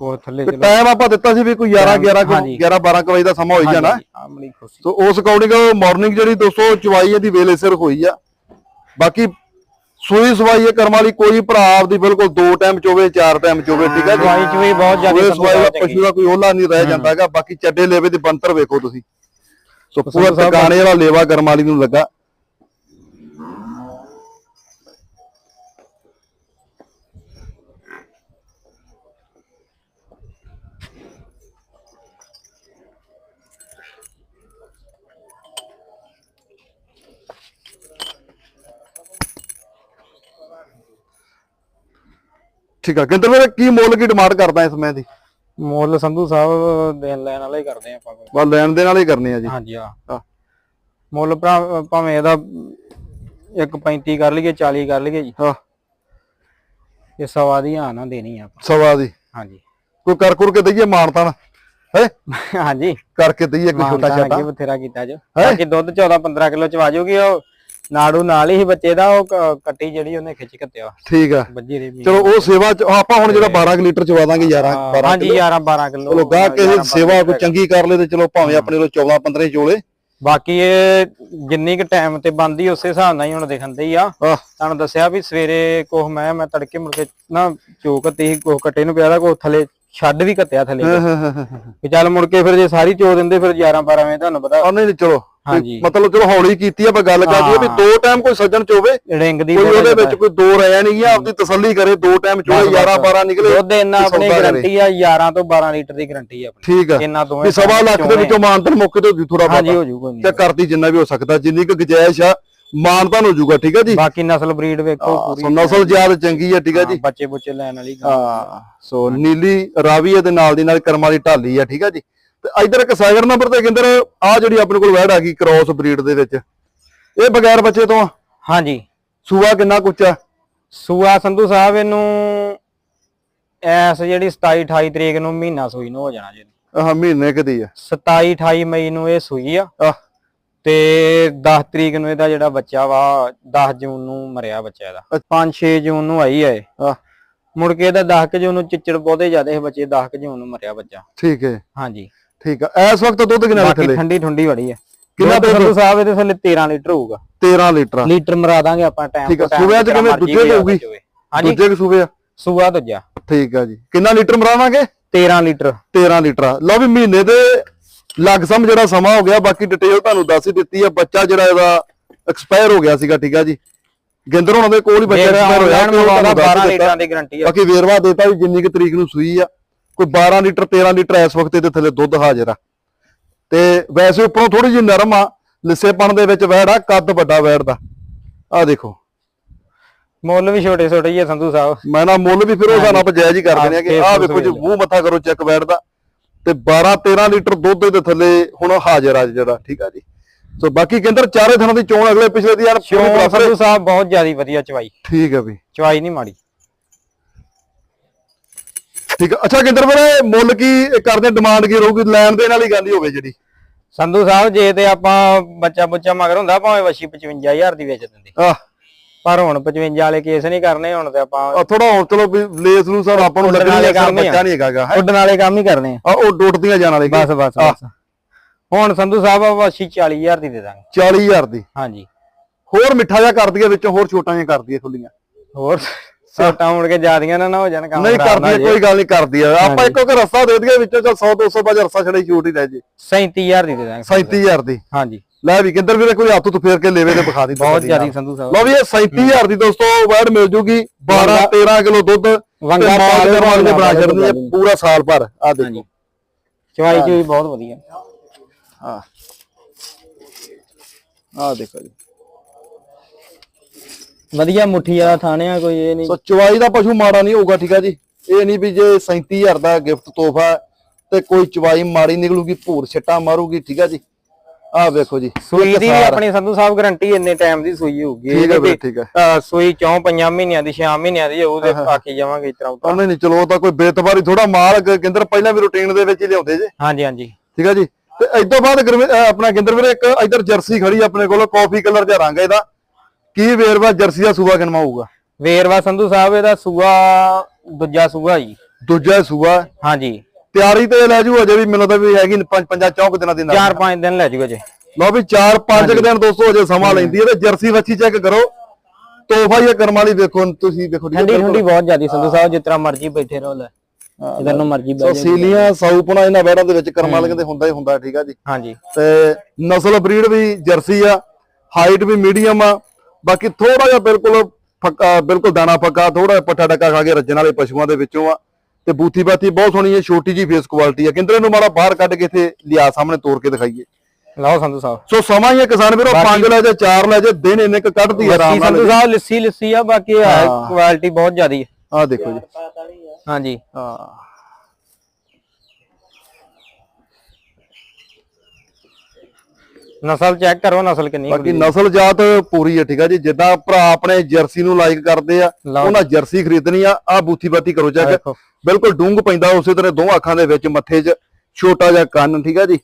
ਕੋ ਥੱਲੇ ਚਲੋ। ਟਾਈਮ ਆਪਾਂ ਦਿੱਤਾ ਸੀ ਵੀ ਕੋਈ 11 11 ਹਾਂਜੀ। 11 12 ਕੁ ਵਜੇ ਦਾ ਸਮਾਂ ਹੋਈ ਜਾਣਾ। ਆ ਬੜੀ ਖੁਸ਼ੀ ਸੋ। ਉਸ ਅਕੋਰਡਿੰਗ ਮਾਰਨਿੰਗ ਜਿਹੜੀ ਦੋਸਤੋ ਚਵਾਈ ਇਹਦੀ ਵੇਲੇ ਸਿਰ ਹੋਈ ਆ। ਬਾਕੀ ਸੂਈ ਸਵਾਈ ਇਹ ਕਰਮ ਵਾਲੀ ਕੋਈ ਭਰਾ ਆਪਦੀ ਬਿਲਕੁਲ ਦੋ ਟਾਈਮ ਚੋਵੇ ਚਾਰ ਟਾਈਮ ਚੋਵੇ ਠੀਕ ਹੈ ਜੀ? ਦਵਾਈ ਚ ਵੀ ਬਹੁਤ ਜ਼ਿਆਦਾ ਸਵਾਈ ਦਾ। ਪਸ਼ੂ ਦਾ ਕੋਈ ਓਲਾ ਨਹੀਂ ਰਹਿ ਜਾਂਦਾ ਹੈਗਾ ਬਾਕੀ ਚੱਡੇ ਲੇਵੇ ਦੀ ਬੰਤਰ ਵੇਖੋ ਤੁਸੀਂ। ਸੋ ਪੂਰਾ ਟਿਕਾਣੇ ਵਾਲਾ ਲੇਵਾ ਕਰਮ ਵਾਲੀ ਨੂੰ ਲੱਗਾ। ਠੀਕ ਆ। ਕਿੰਦਰ ਵੀਰੇ ਕੀ ਮੁੱਲ ਕੀ ਡਿਮਾਂਡ ਕਰਦਾ ਇਸ ਮੈਂ ਦੀ? ਮੁੱਲ ਸੰਧੂ ਸਾਹਿਬ ਦੇਣ ਲੈਣ ਵਾਲਾ ਹੀ ਕਰਦੇ ਆਪਾਂ ਕੋਈ। ਬਸ ਲੈਣ ਦੇ ਨਾਲ ਹੀ ਕਰਨੀ ਆ ਜੀ। ਹਾਂਜੀ ਆ ਹਾਂ। ਮੁੱਲ ਭਰਾ- ਭਾਵੇਂ ਇਹਦਾ ਇੱਕ 35 ਕਰ ਲਈਏ 40 ਕਰ ਲਈਏ ਜੀ। ਹਾਂ। ਇਹ ਸਵਾ ਦੀ ਹਾਂ ਨਾ ਦੇਣੀ ਆ ਆਪਾਂ। ਸਵਾ ਦੀ। ਹਾਂਜੀ। ਕੋਈ ਕਰ ਕੁਰ ਕੇ ਦਈਏ ਮਾਨਤਾਨ ਹੈ? ਹਾਂਜੀ। ਕਰਕੇ ਦਈਏ ਕੋਈ ਛੋਟਾ ਮਾਨਤਾਨ ਛਾਟਾ। ਅੱਗੇ ਬਥੇਰਾ ਕੀਤਾ ਜੋ। ਬਾਕੀ ਦੁੱਧ 14 15 ਕਿਲੋ ਚ ਆ ਜਾਊਗੀ ਉਹ ਨਾੜੂ ਨਾਲ ਹੀ ਬੱਚੇ ਦਾ ਉਹ ਕ- ਕੱਟੀ ਜਿਹੜੀ ਉਹਨੇ ਖਿੱਚ ਕੱਤਿਆ ਠੀਕ ਆ। ਵੱਜੀ ਰਹੀ ਚਲੋ ਉਹ ਸੇਵਾ ਚ ਆਪਾਂ ਹੁਣ ਜਿਹੜਾ 12 ਕੁ ਲੀਟਰ ਚਵਾ ਦਾਂਗੇ 11 12 ਹਾਂਜੀ 11 12 ਕਿਲੋ। ਚਲੋ ਗਾਹ ਕਿਸੇ ਸੇਵਾ ਕੋਈ ਚੰਗੀ ਕਰ ਲੇ ਤੇ ਚਲੋ ਭਾਵੇਂ ਆਪਣੇ ਕੋਲ 14 15 ਚੋਲੇ। ਬਾਕੀ ਇਹ ਜਿੰਨੀ ਕੁ ਟਾਈਮ ਤੇ ਬੰਦੀ ਉਸੇ ਹਿਸਾਬ ਨਾਲ ਹੀ ਹੁਣ ਦਿਖੰਦੇ ਹੀ ਆ। ਆਹ। ਤੁਹਾਨੂੰ ਦੱਸਿਆ ਵੀ ਸਵੇਰੇ ਕੋਹ ਮੈਂ ਮੈਂ ਤੜਕੇ ਮੁੜ ਕੇ ਨਾ ਚੋਕ ਤੇ ਹੀ ਕੋਹ ਕੱਟੇ ਨੂੰ ਪਿਆ ਦਾ ਕੋਹ ਥੱਲੇ ਛੱਡ ਵੀ ਕੱਤਿਆ ਥੱਲੇ। ਵੀ ਚੱਲ ਮੁੜ ਕੇ ਫਿਰ ਜੇ ਸਾਰੀ ਚੋ ਦਿੰਦੇ ਫਿਰ 11 12 ਵਜੇ ਤੁਹਾਨੂੰ ਪਤਾ। ਆ ਨਹੀਂ ਨਹੀਂ, ਚਲੋ। ਹਾਂਜੀ। ਮਤਲਬ ਚਲੋ ਹੌਲੀ ਕੀਤੀ ਆਪਾਂ ਗੱਲ ਕਰ ਦਈਏ ਵੀ ਹਾਂ। ਦੋ ਟਾਈਮ ਕੋਈ ਸੱਜਣ ਚੋਵੇ ਰਿੰਗ ਦੀ ਕੋਈ ਉਹਦੇ ਵਿੱਚ ਕੋਈ ਦੋ ਰਹਿ ਨਹੀਂ ਆ ਆਪਦੀ ਤਸੱਲੀ ਕਰੇ ਦੋ ਟਾਈਮ ਚੋਵੇ ਬਸ, 11 12 ਨਿਕਲੇ ਦੁੱਧ ਇੰਨਾ ਤੇ ਆਪਣੀ। ਗਾਰੰਟੀ ਆ 11 ਤੋਂ 12 ਲੀਟਰ ਦੀ ਗਾਰੰਟੀ ਆ ਆਪਣੀ। ਠੀਕ ਆ। ਇੰਨਾ ਦੋਵੇਂ ਵੀ ਸਵਾ ਲੱਖ ਦੇ। ਵਿੱਚੋਂ ਮਾਨਤਨ ਮੌਕੇ ਤੇ ਥੋੜਾ ਹਾਂਜੀ ਹੋ ਜੂ ਕੋਈ ਨਹੀਂ। ਚੈੱਕ ਕਰਦੀ ਜਿੰਨਾ ਵੀ ਹੋ ਸਕਦਾ ਜਿੰਨੀ ਕੁ ਗੁੰਜਾਇਸ਼ ਆ ਮਾਨਤਨ ਹੋ ਜਾਊਗਾ ਠੀਕ ਆ ਜੀ? ਬਾਕੀ ਨਸਲ ਬਰੀਡ ਵੇਖੋ ਹਾਂ, ਸੋ ਨਸਲ ਜ਼ਿਆਦਾ ਚੰਗੀ ਆ ਠੀਕ ਆ ਜੀ। ਬੱਚੇ ਬੁੱਚੇ ਲੈਣ ਵਾਲੀ। ਹਾਂ ਸੋ ਨੀਲੀ ਰਾਵੀ ਇਹਦੇ ਨਾਲ ਦੀ ਨਾਲ ਕਰਮ ਵਾਲੀ ਢਾਲੀ ਆ ਠੀਕ ਆ ਜੀ? ਤੇ ਇਧਰ ਇੱਕ ਸਾਈਡ ਨੰਬਰ ਤੇ ਕਿੰਦਰ ਆ ਜਿਹੜੀ ਆਪਣੇ ਕੋਲ ਵੈੜ ਆ ਗਈ ਕ੍ਰੋਸ ਬਰੀਡ ਦੇ ਵਿੱਚ। ਇਹ ਬਗੈਰ ਬੱਚੇ ਤੋਂ ਆ। ਹਾਂਜੀ। ਸੂਆ ਕਿੰਨਾ ਕੁ ਉੱਚਾ ਸੂਆ ਸੰਧੂ ਸਾਹਿਬ ਇਹਨੂੰ ਐਸ ਜਿਹੜੀ 27 28 ਤਰੀਕ ਨੂੰ ਮਹੀਨਾ ਸੂਈ ਨੂੰ ਹੋ ਜਾਣਾ ਜੀ। ਆਹ ਮਹੀਨੇ ਕਦੀ ਆ। 27 28 ਮਈ ਨੂੰ ਇਹ ਸੂਈ ਆ। ਤੇ 10 ਤਰੀਕ ਨੂੰ ਇਹਦਾ ਜਿਹੜਾ ਬੱਚਾ ਵਾ 10 ਜੂਨ ਨੂੰ ਮਰਿਆ ਬੱਚਾ ਇਹਦਾ। 5 6 ਜੂਨ ਨੂੰ ਆਈ ਆ ਇਹ। ਆਹ। ਮੁੜ ਕੇ ਇਹਦਾ 10 ਕੁ ਜੂਨ ਨੂੰ ਚਿੱਚੜ ਬਹੁਤੇ ਜ਼ਿਆਦੇ ਸੀ ਬੱਚੇ 10 ਕੁ ਜੂਨ ਨੂੰ ਮਰਿਆ ਬੱਚਾ। ਠੀਕ ਹੈ ਹਾਂਜੀ। ਠੀਕ ਆ ਇਸ ਵਕਤ ਦੁੱਧ ਕਿੰਨਾ ਬਾਕੀ ਥੱਲੇ ਠੰਡੀ ਠੰਡੀ ਬੜੀ ਆ। ਕਿੰਨਾ ਕਿੰਨਾ ਸੰਧੂ ਸਾਹਿਬ ਇਹਦੇ ਥੱਲੇ 13 ਲੀਟਰ ਹੋਊਗਾ। 13 ਲੀਟਰ ਲੀਟਰ ਮਰਾ ਦਾਂਗੇ ਆਪਾਂ ਟਾਈਮ ਠੀਕ ਆ, ਸੂਬਿਆਂ 'ਚ ਕਿਵੇਂ ਦੂਜੇ ਤੇ ਹੋਊਗੀ? ਹਾਂਜੀ। ਦੂਜੇ ਕਿ ਸੂਬੇ ਆ? ਸੂਆ ਦੂਜਾ। ਠੀਕ ਆ ਜੀ। ਕਿੰਨਾ ਲੀਟਰ ਮਰਾਵਾਂਗੇ? 13 ਲੀਟਰ। 13 ਲੀਟਰ। ਲਓ ਵੀ ਮਹੀਨੇ ਦੇ ਲਗਸਮ ਜਿਹੜਾ ਸਮਾਂ ਹੋ ਗਿਆ ਬਾਕੀ ਡਿਟੇਲ ਤੁਹਾਨੂੰ ਦੱਸ ਹੀ ਦਿੱਤੀ ਆ। ਬੱਚਾ ਜਿਹੜਾ ਇਹਦਾ ਐਕਸਪਾਇਰ ਹੋ ਗਿਆ ਸੀਗਾ ਠੀਕ ਆ ਜੀ। ਗਿੰਦਰ ਹੋਣਾ ਦੇ ਕੋਲ ਹੀ ਬੱਚਾ ਐਕਸਪਾਇਰ ਹੋਇਆ ਆਨਲਾਈਨ ਤੇ ਉਹ ਮੰਗਵਾਉਂਦਾ ਤੁਹਾਨੂੰ ਦੱਸ 12 ਹੀ ਦਿੱਤਾ। ਲੀਟਰਾਂ ਦੀ ਗਾਰੰਟੀ ਆ। ਬਾਕੀ ਵੇਰਵਾ ਦੇਤਾ ਵੀ ਜਿੰਨੀ ਕਿ ਤਰੀਕ ਨੂੰ ਸੂਈ ਆ। ਕੋਈ 12 ਲੀਟਰ 13 ਲੀਟਰ ਇਸ ਵਕਤ ਇਹਦੇ ਥੱਲੇ ਦੁੱਧ ਹਾਜ਼ਰ ਆ। ਤੇ ਵੈਸੇ ਉੱਪਰੋਂ ਥੋੜੀ ਜਿਹੀ ਨਰਮ ਆ ਲਿੱਸੇਪਣ ਦੇ ਵਿੱਚ ਵੈੜ ਆ ਕੱਦ ਵੱਡਾ ਵੈੜ ਦਾ। ਆ ਦੇਖੋ। ਮੁੱਲ ਵੀ ਛੋਟੇ ਛੋਟੇ ਹੀ ਆ ਸੰਧੂ ਸਾਹਿਬ। ਮੈਂ ਨਾ ਮੁੱਲ ਵੀ ਫਿਰ ਉਹ ਸਾਨੂੰ ਆਪਾਂ ਜਾਇਜ਼ ਹੀ ਕਰ ਦਿੰਦੇ ਆ ਕਿ ਆਹ ਵੇਖੋ ਜੀ ਮੂੰਹ ਮੱਥਾ ਕਰੋ ਚੈੱਕ ਵੈੜ ਦਾ। ਤੇ 12 13 ਲੀਟਰ ਦੁੱਧ ਦੇ ਥੱਲੇ ਹੁਣ ਹਾਜ਼ਰ ਆ ਜਿਹੜਾ ਠੀਕ ਆ ਜੀ। ਸੋ ਬਾਕੀ ਕਹਿੰਦਰ ਚਾਰੇ ਥਾਂ ਦੀ ਚੋਣ ਅਗਲੇ ਪਿਛਲੇ ਦੀ ਯਾਰ ਪੂਰੀ। ਸੰਧੂ ਸਾਹਿਬ ਬਹੁਤ ਜ਼ਿਆਦੀ ਵਧੀਆ ਚਵਾਈ। ਠੀਕ ਆ ਵੀ। ਚਵਾਈ ਨਹੀਂ ਮਾੜੀ। ਠੀਕ ਆ। ਅੱਛਾ ਕਿੰਦਰ ਵੀਰੇ ਮੁੱਲ ਕੀ ਕਰਦੇ ਡਿਮਾਂਡ ਕੀ ਰਹੂਗੀ? ਲੈਣ ਦੇ ਨਾਲ ਹੀ ਗੱਲ ਹੀ ਹੋਵੇ ਜਿਹੜੀ। ਸੰਧੂ ਸਾਹਿਬ ਜੇ ਤੇ ਆਪਾਂ ਬੱਚਾ ਬੁੱਚਾ ਮਗਰ ਹੁੰਦਾ ਭਾਵੇਂ ਵਸ਼ੀ 55000 ਦੀ ਵੇਚ ਦਿੰਦੇ। ਆਹ। ਪਰ ਹੁਣ 55 ਵਾਲੇ ਕੇਸ ਨਹੀਂ ਕਰਨੇ ਹੁਣ ਤੇ ਆਪਾਂ ਥੋੜਾ ਹੁਣ ਚਲੋ ਵੀ ਲੇਸ ਨੂੰ ਸਰ ਆਪਾਂ ਨੂੰ ਲੱਗਣੀ ਵਾਲੇ ਹੈ ਹੀ। ਬੱਚਾ ਨਹੀਂ ਹੈਗਾ ਹੈਂ। ਉੱਡਣ ਵਾਲੇ ਕੰਮ ਹੀ ਕਰਨੇ ਆ। ਉਹ ਡੁੱਟਦੀਆਂ ਜਾਣ ਵਾਲੇ ਬਸ ਬਸ ਬਸ। ਹੁਣ ਸੰਧੂ ਸਾਹਿਬ ਵਸ਼ੀ 40000 ਦੀ ਦੇ ਦਾਂਗੇ। 40000 ਦੀ। ਹਾਂਜੀ। ਹੋਰ ਮਿੱਠਾ ਜਿਹਾ ਕਰ ਦਈਏ ਵਿੱਚੋਂ ਹੋਰ ਛੋਟਾਂ ਜਿਹੀਆਂ ਕਰ ਦਈਏ ਖੁੱਲੀਆਂ। ਹੋਰ ਸੋਟਾਂ ਮੁੜ ਕੇ ਜਿਆਦੀਆਂ ਨਾ ਨਾ ਹੋ ਜਾਣ ਕੰਮ ਨਹੀਂ ਕਰਦੀ ਹੋ ਕੋਈ ਗੱਲ ਨਹੀਂ ਕਰਦੀ ਆ ਆਪਾਂ। ਇੱਕੋ ਇੱਕ ਰਸਤਾ ਦੇ ਦਈਏ ਵਿੱਚੋਂ ਚਲ 100 200 ਬਾਜ ਰਸਤਾ ਛੜੇ ਛੋਟ ਹੀ ਰਹਿ ਜੇ। ਜਾਏ। 37000 ਦੀ ਦੇ ਦਾਂਗੇ 37000 ਦੀ। ਹਾਂਜੀ। ਲੈ ਵੀ ਕਿੰਦਰ ਵੀਰੇ ਕੋਈ ਹੱਥ ਤੋਂ ਫੇਰ ਕੇ ਲੈਵੇ ਤੇ ਵਿਖਾ ਦੀ ਬਹੁਤ ਜ਼ਿਆਦੀ ਸੰਧੂ ਸਾਹਿਬ। ਲਓ ਵੀ ਇਹ 37000 ਦੀ ਦੋਸਤੋ ਵੈਡ ਮਿਲ ਜੂਗੀ। 12 13 ਕਿਲੋ ਦੁੱਧ ਵੰਗਾ ਦੇ ਬਣਾ ਛੱਡਣੀ ਹੈ ਪੂਰਾ ਸਾਲ ਭਰ। ਆ ਦੇਖੋ। ਚਵਾਈ ਚੂਈ ਬਹੁਤ ਵਧੀਆ। ਹਾਂ। ਆ ਦੇਖੋ ਜੀ। ਵਧੀਆ ਮੁੱਠੀ ਵਾਲਾ ਥਾਣਿਆ ਕੋਈ ਇਹ ਨਹੀਂ। ਸੋ ਚਵਾਈ ਦਾ ਪਸ਼ੂ ਮਾੜਾ ਨਹੀਂ ਹੋਊਗਾ ਠੀਕ ਆ ਜੀ। ਇਹ ਨਹੀਂ ਵੀ ਜੇ 37000 ਦਾ ਗਿਫਟ ਤੋਹਫਾ ਤੇ ਕੋਈ ਚਵਾਈ ਮਾੜੀ ਨਿਕਲੂਗੀ ਭੂਰ ਛੱਟਾ ਮਾਰੂਗੀ ਠੀਕ ਆ ਜੀ। ਆਹ ਵੇਖੋ ਜੀ ਸੂਈ ਦੀ ਵੀ ਆਪਣੀ ਸੰਧੂ ਸਾਹਿਬ ਗਾਰੰਟੀ ਇੰਨੇ ਟਾਈਮ ਦੀ ਸੂਈ ਹੋਊਗੀ। ਠੀਕ ਹੈ ਵੀਰੇ ਠੀਕ ਹੈ ਸੂਈ ਚੌਂ ਪੰਜਾਂ ਮਹੀਨਿਆਂ ਦੀ 6 ਮਹੀਨਿਆਂ ਦੀ ਹੋਊ ਤੇ ਆਖੀ ਜਾਵਾਂਗੇ ਇਸ ਤਰ੍ਹਾਂ ਉੱਤਾ। ਉਹਨੇ ਨਹੀਂ ਚਲੋ ਉਹ ਤਾਂ ਕੋਈ ਬੇਤਬਾਰੀ ਥੋੜਾ ਮਾਲ ਗਿੰਦਰ ਪਹਿਲਾਂ ਵੀ ਰੂਟੀਨ ਦੇ ਵਿੱਚ ਹੀ ਲਿਆਉਂਦੇ ਜੇ। ਹਾਂਜੀ ਹਾਂਜੀ। ਠੀਕ ਆ ਜੀ। ਤੇ ਇਸ ਤੋਂ ਬਾਅਦ ਆਪਣਾ ਗਿੰਦਰ ਵੀਰੇ ਇੱਕ ਇਧਰ ਜਰਸੀ ਖੜੀ ਆਪਣੇ ਕੋਲ ਕਾਫੀ ਕਲਰ ਦਾ ਰੰਗ ਇਹਦਾ। ਕੀ ਵੇਰਵਾ ਜਰਸੀ ਦਾ ਸੂਆ ਹੋਊਗਾ? ਵੇਰਵਾ ਸੰਧੂ ਸਾਹਿਬ ਇਹਦਾ ਸੂਆ ਦੂਜਾ ਸੂਆ ਜੀ। ਦੂਜਾ ਸੂਆ? ਹਾਂਜੀ। ਤਿਆਰੀ ਤੇ ਲੈ ਜੂ ਅਜੇ ਵੀ ਮੈਨੂੰ ਤਾਂ ਵੀ ਹੈਗੀ ਪੰਜ ਪੰਜਾਂ ਚੌਂਕ ਦਿਨਾਂ ਦੀ ਨਾਲ। ਚਾਰ ਪੰਜ ਦਿਨ ਲੈ ਜੀ ਲਓ ਵੀ 4-5 ਦਿਨ ਦੋਸਤੋ ਅਜੇ ਸਮਾਂ ਲੈਂਦੀ ਹੈ ਤੇ ਜਰਸੀ ਵੱਛੀ ਚੈੱਕ ਕਰੋ। ਤੋਹਫਾ ਹੀ ਕਰਮ ਵਾਲੀ ਵੇਖੋ ਤੁਸੀਂ ਹੈ ਠੰਡੀ ਠੰਡੀ ਬਹੁਤ ਜ਼ਿਆਦੀ ਸੰਧੂ ਸਾਹਿਬ ਤਰ੍ਹਾਂ ਮਰਜ਼ੀ ਬੈਠੇ ਰਹੋ ਲੈ। ਜਿੱਦਾਂ ਨੂੰ ਮਰਜ਼ੀ ਸੋ ਬਹਿ ਜਾਓ ਸੀਲੀਆਂ ਸਾਊਪਣਾ ਇਹਨਾਂ ਵੈੜਾਂ ਦੇ ਵਿੱਚ ਕਰਮ ਵਾਲਿਆਂ ਦੇ ਹੁੰਦਾ ਹੀ ਹੁੰਦਾ ਠੀਕ ਆ ਜੀ। ਹਾਂਜੀ। ਤੇ ਨਸਲ ਬਰੀਡ ਵੀ ਜਰਸੀ ਆ ਹਾਈਟ ਵੀ ਮੀਡੀਅਮ ਆ ਬਾਕੀ ਥੋੜਾ ਜਿਹਾ ਬਿਲਕੁਲ ਫੱਕਾ ਬਿਲਕੁਲ ਦਾਣਾ ਫੱਕਾ ਥੋੜਾ ਪੱਠਾ ਡੱਕਾ ਖਾ ਕੇ ਰੱਜਣ ਵਾਲੇ ਪਸ਼ੂਆਂ ਦੇ ਵਿੱਚੋਂ ਆ। ਤੇ ਬੂਥੀ ਬਾਤੀ ਬਹੁਤ ਸੋਹਣੀ ਹੈ ਛੋਟੀ ਜੀ ਫੇਸ ਕੁਆਲਿਟੀ ਆ। ਕਿੰਦਰੇ ਨੂੰ ਮਾੜਾ ਬਾਹਰ ਕੱਢ ਕੇ ਇੱਥੇ ਲਿਆ ਸਾਹਮਣੇ ਤੋੜ ਕੇ ਦਿਖਾਈਏ। ਲਓ ਸੰਧੂ ਸਾਹਿਬ। ਸੋ ਸਮਾਂ ਹੀ ਹੈ ਕਿਸਾਨ ਵੀਰੋ ਪੰਜ ਲੈ ਜਾ ਚਾਰ ਲੈ ਜਾ ਦਿਨ ਇੰਨੇ ਕ ਕੱਢਦੀ ਆ ਆਰਾਮ ਲੱਸੀ ਨਾਲ। ਸੰਧੂ ਸਾਹਿਬ ਲੱਸੀ ਲੱਸੀ ਆ ਬਾਕੀ ਹਾਂ। ਕੁਆਲਿਟੀ ਬਹੁਤ ਜ਼ਿਆਦੀ ਹੈ। ਆ ਦੇਖੋ ਜੀ। ਹਾਂਜੀ। ਹਾਂ। ਨਸਲ ਚੈੱਕ ਕਰੋ ਨਸਲ ਕਿੰਨੀ ਬਾਕੀ ਨਸਲ ਜਾਤ ਪੂਰੀ ਹੈ ਠੀਕ ਆ ਜੀ। ਜਿੱਦਾਂ ਭਰਾ ਆਪਣੇ ਜਰਸੀ ਨੂੰ ਲਾਈਕ ਕਰਦੇ ਆ। ਉਹਨਾਂ ਜਰਸੀ ਖਰੀਦਣੀ ਆ ਆ ਬੂਥੀ ਬਾਤੀ ਕਰੋ ਚੈੱਕ ਬਿਲਕੁਲ ਡੂੰਗ ਪੈਂਦਾ ਉਸੇ ਤਰ੍ਹਾਂ ਦੋ ਅੱਖਾਂ ਦੇ ਵਿੱਚ ਮੱਥੇ 'ਚ ਛੋਟਾ ਜਿਹਾ ਕੰਨ ਠੀਕ ਆ ਜੀ।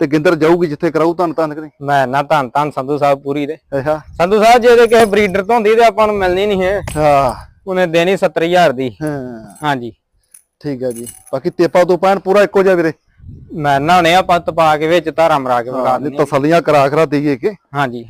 ਤੇ ਗਿੰਦਰ ਜਾਊਗੀ ਜਿੱਥੇ ਕਰਾਊ ਤੁਹਾਨੂੰ ਤਾਂ ਕਰੀ ਮੈਂ ਨਾ ਧੰਨ ਧੰਨ ਸੰਧੂ ਸਾਹਿਬ ਪੂਰੀ ਦੇ। ਅੱਛਾ ਸੰਧੂ ਸਾਹਿਬ ਜੇ ਇਹਦੇ ਕਿਸੇ ਬਰੀਡਰ ਤੋਂ ਹੁੰਦੀ ਤੇ ਆਪਾਂ ਨੂੰ ਮਿਲਣੀ ਨਹੀਂ ਹੈ। ਹਾਂ। ਉਹਨੇ ਦੇਣੀ 70000 ਦੀ। ਹਾਂ। ਹਾਂਜੀ। ਠੀਕ ਹੈ ਜੀ। ਬਾਕੀ ਤੇਪਾ ਤੋਂ ਪੈਣ ਪੂਰਾ ਇੱਕੋ ਜਿਹਾ ਵੀਰੇ। ਮੈਂ ਨਾ ਹੁਣੇ ਆਪਾਂ ਤਪਾ ਕੇ ਵਿੱਚ ਧਾਰਾ ਮਰਾ ਕੇ ਹਾਂ, ਦਿੰਦੇ ਤਸੱਲੀਆਂ ਕਰਾ ਕਰਾ ਦਈਏ ਕਿ? ਹਾਂਜੀ।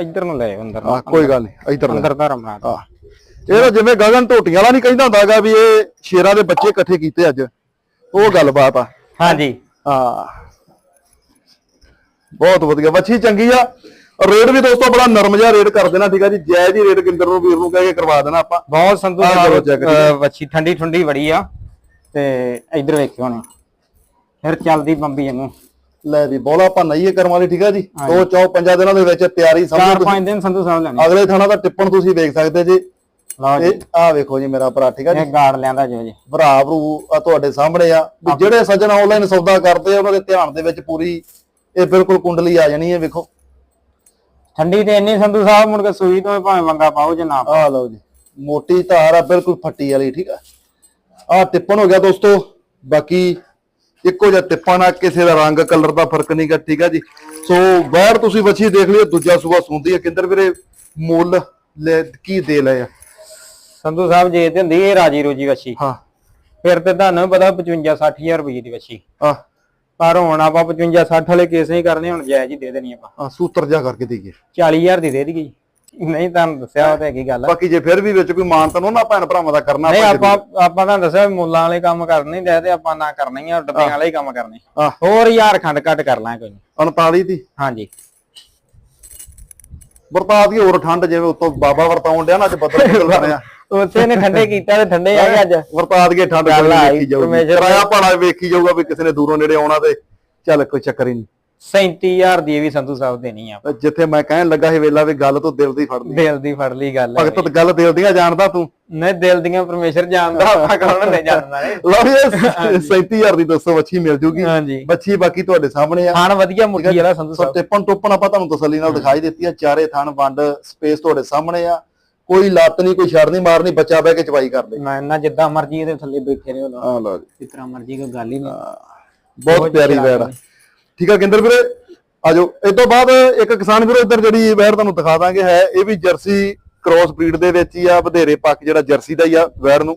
ਇੱਧਰ ਨੂੰ ਲੈ ਆਓ ਅੰਦਰ ਨੂੰ। ਹਾਂ ਕੋਈ ਗੱਲ ਨਹੀਂ ਇਧਰ ਅੰਦਰ ਧਾਰਾ ਮਰਾ ਹਾਂ। ਇਹ ਤਾਂ ਜਿਵੇਂ ਗਗਨ ਢੋਟੀਆਂ ਵਾਲਾ ਨਹੀਂ ਕਹਿੰਦਾ ਹੁੰਦਾਗਾ ਵੀ ਇਹ ਸ਼ੇਰਾਂ ਦੇ ਬੱਚੇ ਇਕੱਠੇ ਕੀਤੇ ਅੱਜ। ਉਹ ਗੱਲਬਾਤ ਆ। ਹਾਂਜੀ। ਹਾਂ। ਬਹੁਤ ਵਧੀਆ। ਵੱਛੀ ਚੰਗੀ ਆ। ਰੇਟ ਵੀ ਦੋਸਤੋ ਬੜਾ ਨਰਮ ਜਿਹਾ ਰੇਟ ਕਰ ਦੇਣਾ ਠੀਕ ਆ ਜੀ। ਜਾਇਜ਼ ਹੀ ਰੇਟ ਗਿੰਦਰ ਨੂੰ ਵੀਰ ਨੂੰ ਕਹਿ ਕੇ ਕਰਵਾ ਦੇਣਾ ਆਪਾਂ। ਬਹੁਤ ਸੰਤੂ ਆਹ ਸਾਹਿਬ ਕਰੋ check ਜੀ। ਅਹ, ਵੱਛੀ ਠੰਡੀ ਠੰਡੀ ਬੜੀ ਆ। ਤੇ ਇੱਧਰ ਵੇਖਿਓ ਹੁਣ ਫਿਰ ਚੱਲਦੀ ਬੰਬੀ ਵਾਂਗੂ। ਲੈ ਵੀ ਬੋਲਾ ਆਪਾਂ ਨਹੀਂ ਕਰਨ ਵਾਲੀ ਠੀਕ ਆ ਜੀ। ਦੋ ਚੌ ਪੰਜਾਂ ਦਿਨਾਂ ਦੇ ਵਿੱਚ ਤਿਆਰੀ ਚਾਰ ਸਮਝ ਪੰਜ ਦਿਨ ਸੰਧੂ ਸਾਹਿਬ ਲੈਣੇ। ਅਗਲੇ ਥਾਣਾ ਦਾ ਟਿੱਪਣ ਤੁਸੀਂ ਵੇਖ ਸਕਦੇ ਜੀ। ਲਓ ਜੀ। ਇਹ ਆ ਵੇਖੋ ਜੀ ਮੇਰਾ ਭਰਾ ਠੀਕ ਆ ਜੀ? ਇਹ ਗਾੜ ਲਿਆਂਦਾ ਜੋ ਜੀ। ਭਰਾ ਭਰੂ ਆ ਤੁਹਾਡੇ ਸਾਹਮਣੇ ਆ। ਵੀ ਜਿਹੜੇ ਸੱਜਣ ਆਨਲਾਈਨ ਸੌਦਾ ਕਰਦੇ ਆ ਉਹਨਾਂ ਦੇ ਧਿਆਨ ਦੇ ਵਿੱਚ ਪੂਰੀ ਇਹ ਬਿਲਕੁਲ ਕੁੰਡਲੀ ਆ ਜਾਣੀ ਹੈ ਵੇਖੋ। ਠੰਡੀ ਤੇ ਇੰਨੀ ਸੰਧੂ ਸਾਹਿਬ ਮੁੜ ਕੇ ਸੂਈ ਤੋਂ ਭਾਵੇਂ ਮੰਗਾ ਪਾਓ ਜੇ ਨਾ। ਆ ਲਓ ਜੀ ਮੋਟੀ ਧਾਰ ਆ ਬਿਲਕੁਲ ਫੱਟੀ ਵਾਲੀ ਠੀਕ ਆ। ਆ ਟਿੱਪਣ ਹੋ ਗਿਆ ਦੋਸਤੋ ਬਾਕੀ ਇੱਕੋ ਜਿਹਾ ਟਿੱਪਣ ਆ ਕਿਸੇ ਦਾ ਰੰਗ ਕਲਰ ਦਾ ਫ਼ਰਕ ਨਹੀਂਗਾ ਠੀਕ ਆ ਜੀ। ਸੋ ਬਾਹਰ ਤੁਸੀਂ ਵੱਛੀ ਦੇਖ ਲਿਓ ਦੂਜਾ ਸੂਆ ਸੁੰਦੀ ਹੈ ਕਿੰਦਰ ਵੀਰੇ ਮੁੱਲ ਲੈ ਕੀ ਦੇ ਲਏ ਆ? ਸੰਧੂ ਸਾਹਿਬ ਜੇ ਤੇ ਹੁੰਦੀ ਇਹ ਰਾਜੀ ਰੋਜੀ ਵੱਛੀ। ਹਾਂ। ਫਿਰ ਤੇ ਤੁਹਾਨੂੰ ਪਤਾ 55 60000 ਰੁਪਏ ਦੀ ਵੱਛੀ। ਆ ਪਰ ਹੁਣ ਆਪਾਂ 55 60 ਵਾਲੇ ਕੇਸ ਨਹੀਂ ਕਰਨੇ ਹੁਣ ਜਾਇਜ਼ ਹੀ ਦੇ ਦੇਣੀ ਆਪਾਂ। ਆ ਸੂਤਰ ਜਾ ਕਰਕੇ ਦੇਈਏ। 40000 ਦੀ ਦੇ ਦਈਏ। ਨਹੀਂ ਤੁਹਾਨੂੰ ਦੱਸਿਆ ਉਹ ਤੇ ਹੈਗੀ ਗੱਲ। ਬਾਕੀ ਜੇ ਫਿਰ ਵੀ ਵਿੱਚ ਕੋਈ ਮਾਨਤਨ ਉਹਨਾਂ ਭੈਣ ਭਰਾਵਾਂ ਦਾ ਕਰਨਾ ਨਹੀਂ ਆਪਾਂ ਆਪਾਂ ਤੁਹਾਨੂੰ ਦੱਸਿਆ ਵੀ ਮੁੱਲਾਂ ਵਾਲੇ ਕੰਮ ਕਰਨੇ ਨਹੀਂ ਤੇ ਆਪਾਂ ਨਾ ਕਰਨੇ ਹੀ ਆ ਡੱਬਿਆਂ ਵਾਲੇ ਹੀ ਕੰਮ ਕਰਨੇ। ਹੋਰ ਯਾਰ ਖੰਡ ਘੱਟ ਕਰ ਲਾਂਗੇ ਕੋਈ ਨੀ। 39 ਦੀ। ਹਾਂਜੀ। ਵਰਤਾ ਦੀ ਹੋਰ ਠੰਡ ਜਿਵੇਂ ਉੱਤੋਂ ਬਾਬਾ ਵਰਤਾਉਣ ਡਿਆ ਨਾ ਅੱਜ ਬੱਦਲ ਬੱਦਲ ਬਣਿਆ ਉੱਥੇ ਨੇ ਠੰਡੇ ਕੀਤਾ ਤੇ ਠੰਡੇ ਆ ਗਏ ਅੱਜ। ਵਰਤਾ ਦੀ ਠੰਡ ਨੀ ਆਈ, ਵੇਖੀ ਜਾਊਗੀ। ਪਰਮੇਸ਼ਰ ਕਿਰਾਇਆ ਭਾੜਾ ਵੇਖੀ ਜਾਊਗਾ ਵੀ ਕਿਸੇ ਨੇ ਦੂਰੋਂ ਨੇੜੇ ਆਉਣਾ ਤੇ ਚੱਲ ਕੋਈ ਚੱਕਰ ਹੀ ਨਹੀਂ। 37000 ਦੀ ਇਹ ਵੀ ਸੰਧੂ ਸਾਹਿਬ ਦੇਣੀ ਆ। ਜਿੱਥੇ ਮੈਂ ਕਹਿਣ ਲੱਗਾ ਸੀ ਵੇਲਾ ਵੀ ਗੱਲ ਤੋਂ ਦਿਲ ਦੀ ਫੜਨੀ। ਦਿਲ ਦੀ ਫੜ ਲਈ ਗੱਲ ਹੈ। ਭਗਤ ਤਾਂ ਗੱਲ ਦਿਲ ਦੀਆਂ ਜਾਣਦਾ ਤੂੰ? ਨਹੀਂ ਦਿਲ ਦੀਆਂ ਪਰਮੇਸ਼ਰ ਜਾਣਦਾ ਆਪਾਂ ਕੌਣ ਨਹੀਂ ਜਾਣਦਾ ਲਓ ਇਹ 37000 ਦੀ ਦੱਸੋ ਵੱਛੀ ਮਿਲ ਜੂਗੀ। ਹਾਂਜੀ। ਬੱਚੀ ਬਾਕੀ ਤੁਹਾਡੇ ਸਾਹਮਣੇ ਆ। ਖਾਣ ਵਧੀਆ ਮੁਰਗੀ ਵਾਲਾ ਸੰਧੂ ਸੋ ਸਾਹਿਬ। ਟਿੱਪਣ ਟੁੱਪਣ ਆਪਾਂ ਤੁਹਾਨੂੰ ਤਸੱਲੀ ਨਾਲ ਦਿਖਾਈ ਦਿੱਤੀ ਆ। ਚਾਰੇ ਥਣ ਵੰਡ ਸਪੇਸ ਤੁਹਾਡੇ ਸਾਹਮਣੇ ਆ। ਕੋਈ ਲੱਤ ਨਹੀਂ ਕੋਈ ਛੜ ਨਹੀਂ ਮਾਰਨੀ ਬੱਚਾ ਬਹਿ ਕੇ ਚਵਾਈ ਕਰ ਲੈ। ਮੈਂ ਨਾ ਜਿੱਦਾਂ ਮਰਜ਼ੀ ਇਹਦੇ ਥੱਲੇ ਬੈਠੇ ਰਹੋ ਲੋ ਆ ਲਓ ਜੀ। ਜਿਸ ਤਰ੍ਹਾਂ ਮਰਜ਼ੀ ਕੋਈ ਗੱਲ ਹੀ ਨਹੀਂ। ਬਹੁਤ ਪਿਆਰੀ ਵੈੜ ਆ। ਠੀਕ ਆ ਗਿੰਦਰ ਵੀਰੇ ਆਜੋ ਇਸ ਤੋਂ ਬਾਅਦ ਇੱਕ ਕਿਸਾਨ ਵੀਰੋ ਇੱਧਰ ਜਿਹੜੀ ਵੈੜ ਤੁਹਾਨੂੰ ਦਿਖਾ ਦਾਂਗੇ ਹੈ ਇਹ ਵੀ ਜਰਸੀ ਕ੍ਰੋਸ ਬਰੀਡ ਦੇ ਵਿੱਚ ਹੀ ਆ ਵਧੇਰੇ ਪੱਕ ਜਿਹੜਾ ਜਰਸੀ ਦਾ ਹੀ ਆ ਵੈੜ ਨੂੰ।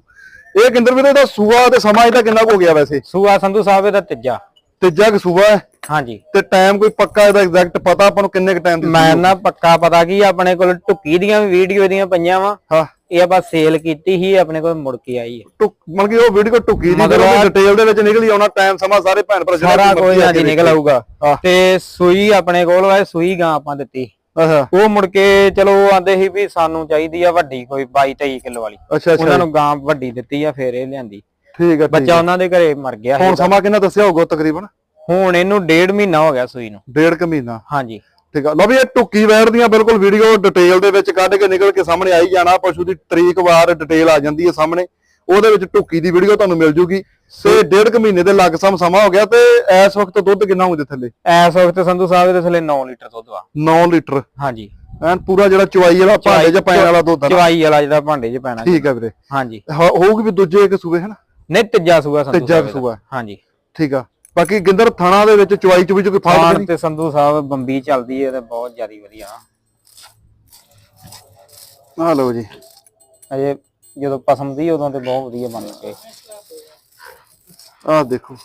ਇਹ ਗਿੰਦਰ ਵੀਰੇ ਦਾ ਸੂਆ ਤੇ ਸਮਾਂ ਇਹਦਾ ਕਿੰਨਾ ਕੁ ਹੋ ਗਿਆ ਵੈਸੇ? ਸੂਆ ਸੰਧੂ ਸਾਹਿਬ ਇਹਦਾ ਤੀਜਾ। ਤੀਜਾ ਕੁ ਸੂਆ ਹੈ। ਹਾਂਜੀ। ਤੇ ਟਾਈਮ ਕੋਈ ਪੱਕਾ ਇਹਦਾ ਐਗਜ਼ੈਕਟ ਪਤਾ ਆਪਾਂ ਨੂੰ ਕਿੰਨੇ ਕ ਟਾਈਮ ਦੀ ਮੈਂ ਨਾ ਪੱਕਾ ਪਤਾ ਕੀ ਆਪਣੇ ਕੋਲ ਟੁੱਕੀ ਦੀਆਂ ਵੀ ਵੀਡੀਓ ਦੀਆਂ ਪਈਆਂ ਵਾ। ਹਾਂ। ਇਹ ਆਪਾਂ ਸੇਲ ਕੀਤੀ ਸੀ ਆਪਣੇ ਕੋਲ ਮੁੜ ਕੇ ਆਈ ਹੈ ਟੁਕ ਮਤਲਬ ਕਿ ਉਹ ਵੀਡੀਓ ਟੁੱਕੀ ਦੀ ਮਤਲਬ ਮਤਲਬ ਡਿਟੇਲ ਦੇ ਵਿੱਚ ਨਿਕਲੀ ਆਉਣਾ ਟਾਈਮ ਸਮਾਂ ਸਾਰੇ ਭੈਣ ਭਰਾ ਜਿਹੜਾ ਸਾਰਾ ਕੋਈ ਹਾਂਜੀ ਨਿਕਲ ਆਊਗਾ। ਤੇ ਸੂਈ ਆਪਣੇ ਕੋਲ ਵਾ ਸੂਈ ਗਾਂ ਆਪਾਂ ਦਿੱਤੀ। ਉਹ ਮੁੜ ਕੇ ਚਲੋ ਆਂਦੇ ਸੀ ਵੀ ਸਾਨੂੰ ਚਾਹੀਦੀ ਆ ਵੱਡੀ ਕੋਈ 22 23 ਕਿਲੋ ਵਾਲੀ। ਅੱਛਾ ਉਹਨਾਂ ਨੂੰ ਗਾਂ ਵੱਡੀ ਦਿੱਤੀ ਆ ਫੇਰ ਇਹ ਲਿਆਂਦੀ। ਠੀਕ ਠੀਕ ਬੱਚਾ ਉਹਨਾਂ ਦੇ ਘਰੇ ਮਰ ਗਿਆ ਹੁਣ ਸਮਾਂ ਕਿੰਨਾ ਦੱਸਿਆ ਹੋਊਗਾ ਤਕਰੀਬਨ? ਹੁਣ ਇਹਨੂੰ ਡੇਢ ਮਹੀਨਾ ਹੋ ਗਿਆ ਸੂਈ ਨੂੰ। ਡੇਢ ਕੁ ਮਹੀਨਾ। ਹਾਂਜੀ। ਠੀਕ ਆ। ਲਓ ਵੀ ਇਹ ਟੁੱਕੀ ਵੈੜ ਦੀਆਂ ਬਿਲਕੁਲ ਵੀਡੀਓ ਡਿਟੇਲ ਦੇ ਵਿੱਚ ਕੱਢ ਕੇ ਨਿਕਲ ਕੇ ਸਾਹਮਣੇ ਆਈ ਜਾਣਾ। ਪਸ਼ੂ ਦੀ ਤਰੀਕ ਵਾਰ ਡਿਟੇਲ ਆ ਜਾਂਦੀ ਹੈ ਸਾਹਮਣੇ। ਉਹਦੇ ਵਿੱਚ ਟੁੱਕੀ ਦੀ ਵੀਡੀਓ ਤੁਹਾਨੂੰ ਮਿਲ ਜੂਗੀ। ਤੇ ਡੇਢ ਕੁ ਮਹੀਨੇ ਦੇ ਲਗਸਮ ਸਮਾਂ ਹੋ ਗਿਆ ਤੇ ਇਸ ਵਕਤ ਦੁੱਧ ਕਿੰਨਾ ਹੁੰਦੇ ਥੱਲੇ? ਐਸ ਵਕਤ ਸੰਧੂ ਸਾਹਿਬ ਦੇ ਥੱਲੇ 9 ਲੀਟਰ ਦੁੱਧ ਵਾ। 9 ਲੀਟਰ। ਹਾਂਜੀ। ਐਨ ਪੂਰਾ ਜਿਹੜਾ ਚਵਾਈ ਵਾਲਾ ਭਾਂਡੇ 'ਚ ਪੈਣ ਵਾਲਾ ਦੁੱਧ ਆ। ਚਵਾਈ ਵਾਲਾ ਜਿਹੜਾ ਭਾਂਡੇ 'ਚ ਪੈਣਾ ਠੀਕ ਆ ਵੀਰੇ। ਹਾਂਜੀ। ਹੋਊਗੀ ਵੀ ਦੂਜੇ ਇੱਕ ਸੂਬੇ ਹਨ ਨਹੀਂ ਤੀਜਾ ਸੂਆ ਸੰਧੂ ਤੀਜਾ। ਸੂਆ। ਹਾਂਜੀ। ਠੀਕ ਆ। ਬਾਕੀ ਗਿੰਦਰ ਥਾਣਾ ਦੇ ਵਿੱਚ ਚਵਾਈ ਚ ਵੀ ਕੋਈ ਖਾਣ ਨਹੀਂ? ਤੇ ਸੰਧੂ ਸਾਹਿਬ ਬੰਬੀ ਚੱਲਦੀ ਹੈ ਤੇ ਬਹੁਤ ਜ਼ਿਆਦੀ ਵਧੀਆ। ਆ ਲਓ ਜੀ। ਅਜੇ ਜਦੋਂ ਪਸੰਦ ਦੀ ਉਦੋਂ ਤੇ ਬਹੁਤ ਵਧੀਆ ਬਣ ਕੇ। ਆਹ ਦੇਖੋ।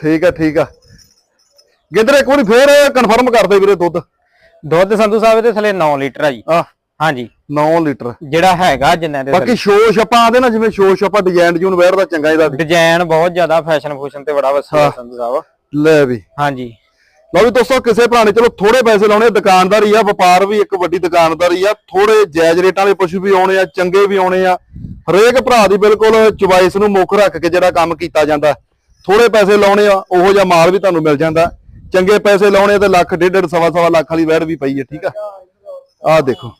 ਠੀਕ ਆ ਠੀਕ ਆ। ਗਿੰਦਰ ਇੱਕ ਵਾਰੀ ਫੇਰ ਕਨਫਰਮ ਕਰ ਦੇ ਵੀਰੇ ਦੁੱਧ। ਦੁੱਧ ਸੰਧੂ ਸਾਹਿਬ ਦੇ ਥੱਲੇ 9 ਲੀਟਰ ਆ ਜੀ। ਆ। ਹਾਂਜੀ। 9 ਲੀਟਰ। ਜਿਹੜਾ ਹੈਗਾ ਜਿੰਨੇ ਦੇ ਬਾਕੀ ਸ਼ੋ ਛਪਾ ਆਦੇ ਨਾ ਜਿਵੇਂ ਸ਼ੋ ਛਪਾ ਡਿਜ਼ਾਈਨ ਜੂਨ ਵੇਅਰ ਦਾ ਚੰਗਾ ਇਹਦਾ ਡਿਜ਼ਾਈਨ ਬਹੁਤ ਜ਼ਿਆਦਾ ਫੈਸ਼ਨ ਫੂਸ਼ਨ ਤੇ ਬੜਾ ਵਸਿਆ ਸੰਧੂ ਸਾਹਿਬ। ਲੈ ਵੀ। ਹਾਂਜੀ। ਲਓ ਵੀ ਦੋਸਤੋ ਕਿਸੇ ਭਰਾ ਨੇ ਚਲੋ ਥੋੜੇ ਪੈਸੇ ਲਾਉਣੇ ਦੁਕਾਨਦਾਰੀ ਆ ਵਪਾਰ ਵੀ ਇੱਕ ਵੱਡੀ ਦੁਕਾਨਦਾਰੀ ਆ। ਥੋੜੇ ਜਾਇਜ਼ ਰੇਟਾਂ ਵਾਲੇ ਪਸ਼ੂ ਵੀ ਆਉਣੇ ਆ ਚੰਗੇ ਵੀ ਆਉਣੇ ਆ। ਹਰੇਕ ਭਰਾ ਦੀ ਬਿਲਕੁਲ ਚੁਆਇਸ ਨੂੰ ਮੁੱਖ ਰੱਖ ਕੇ ਜਿਹੜਾ ਕੰਮ ਕੀਤਾ ਜਾਂਦਾ। ਥੋੜੇ ਪੈਸੇ ਲਾਉਣੇ ਆ ਉਹੋ ਜਿਹਾ ਮਾਲ ਵੀ ਤੁਹਾਨੂੰ ਮਿਲ ਜਾਂਦਾ। ਚੰਗੇ ਪੈਸੇ ਲਾਉਣੇ ਤੇ ਲੱਖ ਡੇਢ ਡੇਢ ਸਵਾ ਸਵਾ ਲੱਖ ਵਾਲੀ ਵੈੜ ਵੀ ਪਈ ਹੈ ਠੀਕ ਆ? ਆਹ ਦੇਖੋ।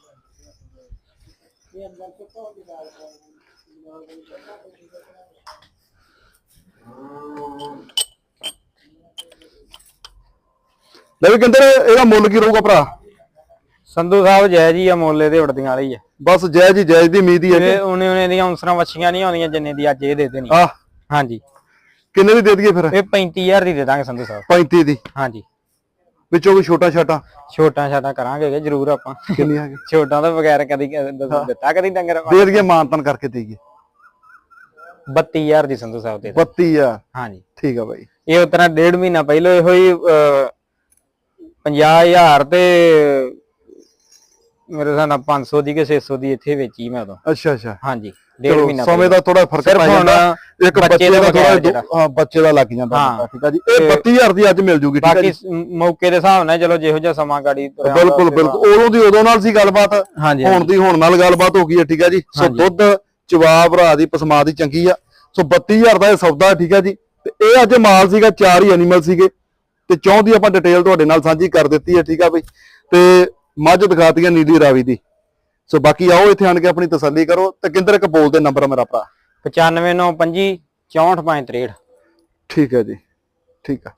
ਲੈ ਵੀ ਕਹਿੰਦੇ ਇਹਦਾ ਮੁੱਲ ਕੀ ਰਹੂਗਾ ਭਰਾ? ਸੰਧੂ ਸਾਹਿਬ ਜੈ ਜੀ ਆ ਮੋਲੇ ਦੇ ਉੜਦੀਆਂ ਵਾਲੀ ਆ। ਬਸ ਜੈ ਜੀ ਜੈ ਦੀ ਉਮੀਦ ਹੀ ਹੈ ਇਹ ਉਹਨੇ ਉਹਨੇ ਦੀਆਂ ਉਨਸਰਾਂ ਵੱਛੀਆਂ ਨਹੀਂ ਆਉਂਦੀਆਂ ਜਿੰਨੇ ਦੀ ਅੱਜ ਇਹ ਦੇ ਦੇਣੀ। ਆ ਹਾਂਜੀ। ਕਿੰਨੇ ਦੀ ਦੇ ਦਈਏ ਫਿਰ? ਇਹ 35000 ਦੀ ਦੇ ਦਾਂਗੇ ਸੰਧੂ ਸਾਹਿਬ। 35 ਦੀ? ਹਾਂਜੀ। ਵਿੱਚੋਂ ਕੋਈ ਛੋਟਾ ਛਾਟਾ? ਛੋਟਾਂ ਛਾਟਾਂ ਕਰਾਂਗੇ ਗੇ ਜ਼ਰੂਰ ਆਪਾਂ। ਕਿੰਨੀ ਹੈਗੀ ਛੋਟਾਂ ਤੋਂ ਬਗੈਰ ਕਦੀ ਕ- ਦਿੱਤਾ ਕਦੀ ਡੰਗਰ ਆਪਾਂ? ਦੇ ਦਈਏ ਮਾਨਤਨ ਕਰਕੇ ਦੇਈਏ। 32000 ਦੀ ਸੰਧੂ ਸਾਹਿਬ ਦੇ ਦਾਂਗੇ। 32 ਆ ਹਾਂਜੀ। ਠੀਕ ਆ ਬਾਈ। ਇਹ ਉਤਰਾ ਡੇਢ ਮਹੀਨਾ ਪਹਿਲਾਂ ਇਹੋ ਹੀ 50000 ਤੇ ਮੇਰੇ ਹਿਸਾਬ ਨਾਲ 500 ਦੀ ਕਿ 600 ਦੀ ਇੱਥੇ ਵੇਚੀ ਮੈਂ ਉਦੋਂ। ਅੱਛਾ ਅੱਛਾ। ਹਾਂਜੀ। ਡੇਢ ਮਹੀਨਾ ਸਮੇਂ ਦਾ ਥੋੜਾ ਫ਼ਰਕ ਪੈ ਜਾਂਦਾ ਇੱਕ ਬੱਚੇ ਦਾ ਥੋੜਾ। ਹਾਂ ਬੱਚੇ ਦਾ ਲੱਗ ਜਾਂਦਾ ਹਾਂ। ਠੀਕ ਆ ਜੀ? ਇਹ 32000 ਦੀ ਅੱਜ ਮਿਲ ਜੂਗੀ ਠੀਕ ਆ ਬਾਕੀ ਜੀ? ਸ- ਮੌਕੇ ਦੇ ਹਿਸਾਬ ਨਾਲ ਚਲੋ ਜਿਹੋ ਜਿਹਾ ਸਮਾਂ ਗਾੜੀ ਬਿਲਕੁਲ ਬਿਲਕੁਲ। ਉਦੋਂ ਦੀ ਉਦੋਂ ਨਾਲ ਸੀ ਗੱਲਬਾਤ ਹੁਣ ਦੀ ਹੁਣ ਨਾਲ ਗੱਲਬਾਤ ਹੋ ਗਈ ਹੈ ਠੀਕ ਆ ਜੀ? ਸੋ। ਦੁੱਧ ਜਵਾਬ ਭਰਾ ਦੀ ਪਸਮਾ ਦੀ ਚੰਗੀ ਆ। ਸੋ 32000 ਦਾ ਇਹ ਸੌਦਾ ਠੀਕ ਆ ਜੀ? ਤੇ ਇਹ ਅੱਜ ਮਾਲ ਸੀਗਾ ਚਾਰ ਹੀ ਐਨੀਮਲ ਸੀਗੇ। ਤੇ ਚੌਂ ਦੀ ਆਪਾਂ ਡਿਟੇਲ ਤੁਹਾਡੇ ਨਾਲ ਸਾਂਝੀ ਕਰ ਦਿੱਤੀ ਹੈ ਠੀਕ ਆ ਬਈ? ਤੇ ਮੱਝ ਦਿਖਾਤੀਆਂ ਨੀਲੀ ਰਾਵੀ ਦੀ। ਸੋ ਬਾਕੀ ਆਓ ਇੱਥੇ ਆਣ ਕੇ ਆਪਣੀ ਤਸੱਲੀ ਕਰੋ ਤੇ ਕਿੰਦਰ ਇੱਕ ਬੋਲ ਦੇ ਨੰਬਰ ਮੇਰਾ ਭਰਾ। 95925 6463 ਠੀਕ ਹੈ ਜੀ ਠੀਕ ਆ।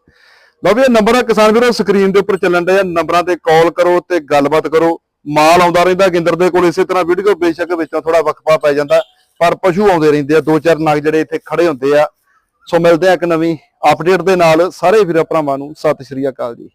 ਲਓ ਵੀ ਇਹ ਨੰਬਰ ਆ ਕਿਸਾਨ ਵੀਰੋ ਸਕਰੀਨ ਦੇ ਉੱਪਰ ਚੱਲਣ ਦੇ ਆ। ਨੰਬਰਾਂ ਤੇ ਕਾਲ ਕਰੋ ਤੇ ਗੱਲਬਾਤ ਕਰੋ। ਮਾਲ ਆਉਂਦਾ ਰਹਿੰਦਾ ਗਿੰਦਰ ਦੇ ਕੋਲ ਇਸੇ ਤਰ੍ਹਾਂ ਵੀਡੀਓ ਬੇਸ਼ੱਕ ਵਿੱਚੋਂ ਥੋੜਾ ਵਕਫਾ ਪੈ ਜਾਂਦਾ। ਪਰ ਪਸ਼ੂ ਆਉਂਦੇ ਰਹਿੰਦੇ ਆ ਦੋ ਚਾਰ ਨਗ ਜਿਹੜੇ ਇੱਥੇ ਖੜੇ ਹੁੰਦੇ ਆ। ਸੋ ਮਿਲਦੇ ਆ ਇੱਕ ਨਵੀਂ ਅਪਡੇਟ ਦੇ ਨਾਲ। ਸਾਰੇ ਵੀਰਾਂ ਭਰਾਵਾਂ ਨੂੰ ਸਤਿ ਸ਼੍ਰੀ ਅਕਾਲ ਜੀ।